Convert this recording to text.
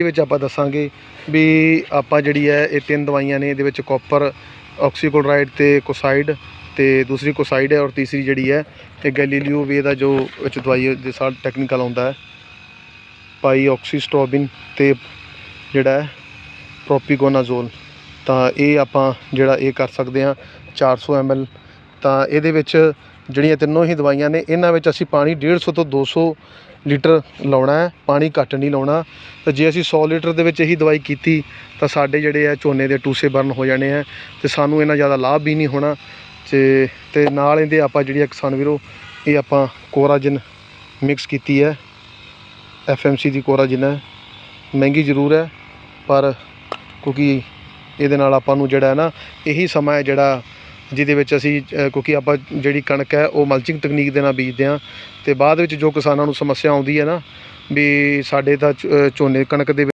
ਦੇ ਵਿੱਚ ਆਪਾਂ ਦੱਸਾਂਗੇ ਵੀ ਆਪਾਂ ਜਿਹੜੀ ਹੈ ਇਹ ਤਿੰਨ ਦਵਾਈਆਂ ਨੇ, ਇਹਦੇ ਵਿੱਚ ਕਾਪਰ ਆਕਸੀਕਲੋਰਾਈਡ ਤੇ ਕੋਸਾਈਡ ਤੇ ਦੂਸਰੀ ਕੋਸਾਈਡ ਹੈ ਔਰ ਤੀਸਰੀ ਜਿਹੜੀ ਹੈ ਇਹ ਗੈਲੀਲੀਓ ਵੇ ਦਾ ਜੋ ਵਿੱਚ ਦਵਾਈ ਦੇ ਸਾਲ ਟੈਕਨੀਕਲ ਆਉਂਦਾ ਹੈ। ਪਾਈ ਆਕਸੀਸਟੋਬਿਨ ਤੇ ਜਿਹੜਾ ਪ੍ਰੋਪੀਗੋਨਾਜ਼ੋਲ ਤਾਂ ਇਹ ਆਪਾਂ ਜਿਹੜਾ ਇਹ ਕਰ ਸਕਦੇ ਹਾਂ 400 ml ਤਾਂ ਇਹਦੇ ਵਿੱਚ ਜਿਹੜੀਆਂ ਤਿੰਨੋਂ ਹੀ ਦਵਾਈਆਂ ਨੇ, ਇਹਨਾਂ ਵਿੱਚ ਅਸੀਂ ਪਾਣੀ 150 ਤੋਂ 200 ਲੀਟਰ ਲਾਉਣਾ ਹੈ, ਪਾਣੀ ਘੱਟ ਨਹੀਂ ਲਾਉਣਾ। ਤਾਂ ਜੇ ਅਸੀਂ 100 ਲੀਟਰ ਦੇ ਵਿੱਚ ਇਹੀ ਦਵਾਈ ਕੀਤੀ, ਤਾਂ ਸਾਡੇ ਜਿਹੜੇ ਆ ਝੋਨੇ ਦੇ ਟੂਸੇ ਬਰਨ ਹੋ ਜਾਣੇ ਆ ਤੇ ਸਾਨੂੰ ਇਹਨਾਂ ਜ਼ਿਆਦਾ ਲਾਭ ਵੀ ਨਹੀਂ ਹੋਣਾ। ਤੇ ਤੇ ਨਾਲ ਇਹਦੇ ਆਪਾਂ ਜਿਹੜੀ ਕਿਸਾਨ ਵੀਰੋ, ਇਹ ਆਪਾਂ ਕੋਰਾਜਨ ਮਿਕਸ ਕੀਤੀ ਹੈ। ਐਫਐਮਸੀ ਦੀ ਕੋਰਾਜਨ ਹੈ। ਮਹਿੰਗੀ ਜ਼ਰੂਰ ਹੈ, ਪਰ ਕਿਉਂਕਿ ਇਹਦੇ ਨਾਲ ਆਪਾਂ ਨੂੰ ਜਿਹੜਾ ਹੈ ਨਾ, ਇਹੀ ਸਮਾਂ ਹੈ ਜਿਹੜਾ ਜਿਹਦੇ ਵਿੱਚ ਅਸੀਂ ਕਿਉਂਕਿ ਆਪਾਂ ਜਿਹੜੀ ਕਣਕ ਹੈ, ਉਹ ਮਲਚਿੰਗ ਤਕਨੀਕ ਦੇ ਨਾਲ ਬੀਜਦੇ ਹਾਂ ਅਤੇ ਬਾਅਦ ਵਿੱਚ ਜੋ ਕਿਸਾਨਾਂ ਨੂੰ ਸਮੱਸਿਆ ਆਉਂਦੀ ਹੈ ਨਾ, ਵੀ ਸਾਡੇ ਤਾਂ ਝ- ਝੋਨੇ ਕਣਕ ਦੇ